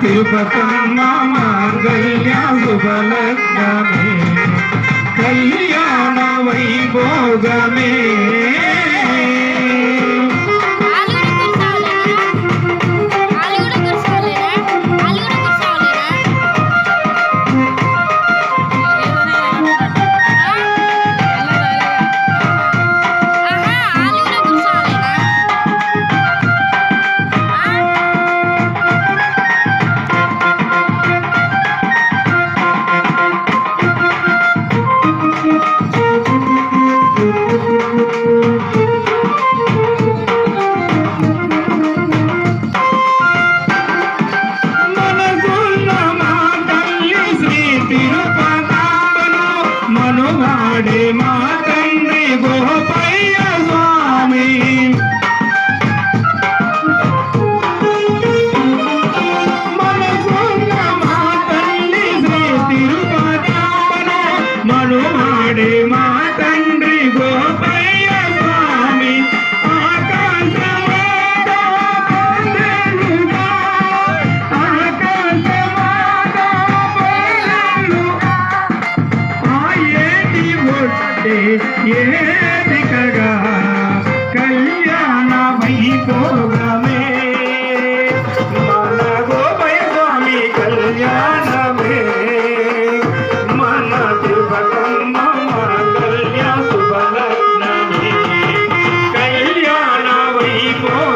తిరుపతమ్మ మాంగళ్య శుభలగ్నమే. కళ్యాణ వైభోగమే. பாடே மா জীবন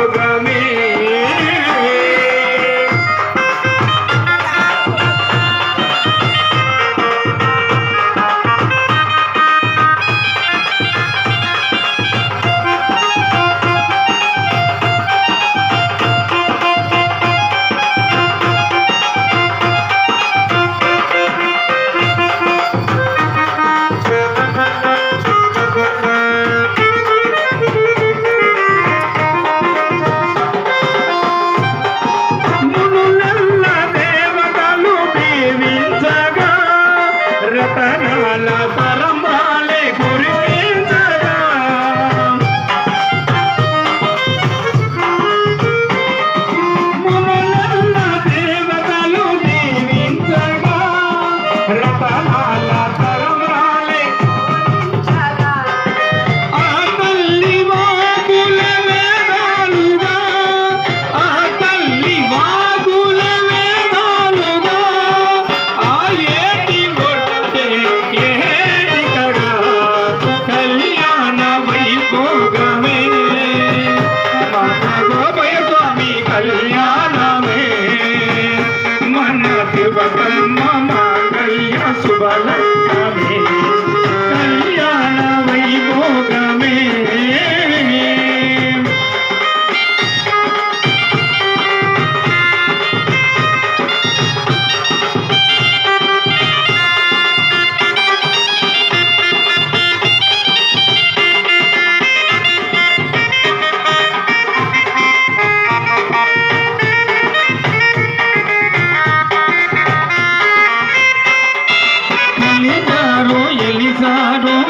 ప్రాణాల పరంబాలే కురిపించగా మమ్మల్ని దేవతలు దీవించగా. రతనాల al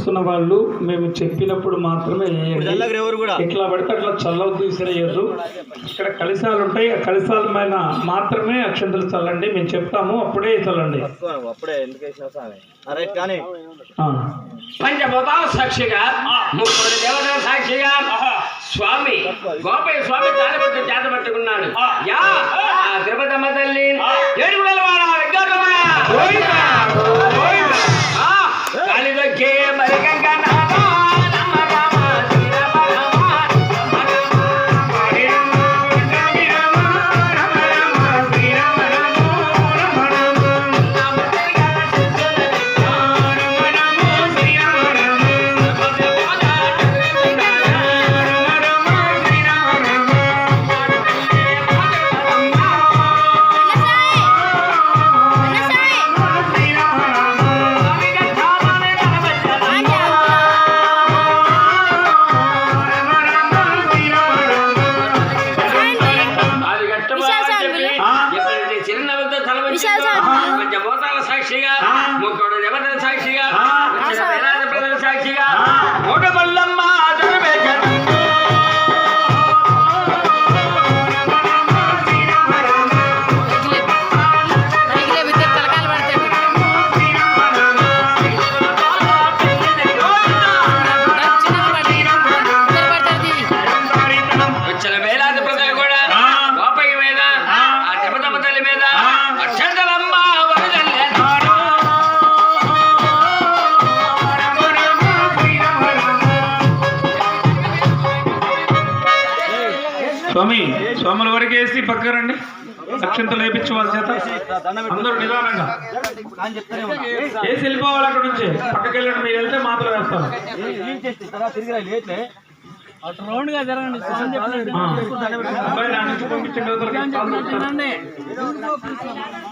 తీసుకున్న వాళ్ళు మేము చెప్పినప్పుడు మాత్రమే ఎట్లా పడితే అట్లా చల్లవద్దు విసిరేయద్దు. ఇక్కడ కలిసాలు ఉంటాయి ఆ కలిసాల పైన మాత్రమే అక్షంతలు చల్లండి మేము చెప్తాము అప్పుడే చల్లండి. అప్పుడే ఎందుకు వేసినావు స్వామి రైట్ కానీ ఆ. పంచభూతాల సాక్షిగా ముప్పై దేవతల సాక్షిగా స్వామి గోపయ్య స్వామి తాళపట్టు చేత పట్టుకున్నాడు. యా ఆ. తిరుపతమ్మ తల్లి ఏడుగుల వాడ స్వామి వరకు వేసి పక్క రండి. అక్షంతలు వేపించు వాళ్ళ చేత. అందరూ నిదానంగా. వేసి వెళ్ళిపోవాలి అక్కడ నుంచి. పక్కకి వెళ్ళండి మీరు వెళ్తే మాత్రం వేస్తాను. ఏం చేస్తే తర్వాత పంపించండి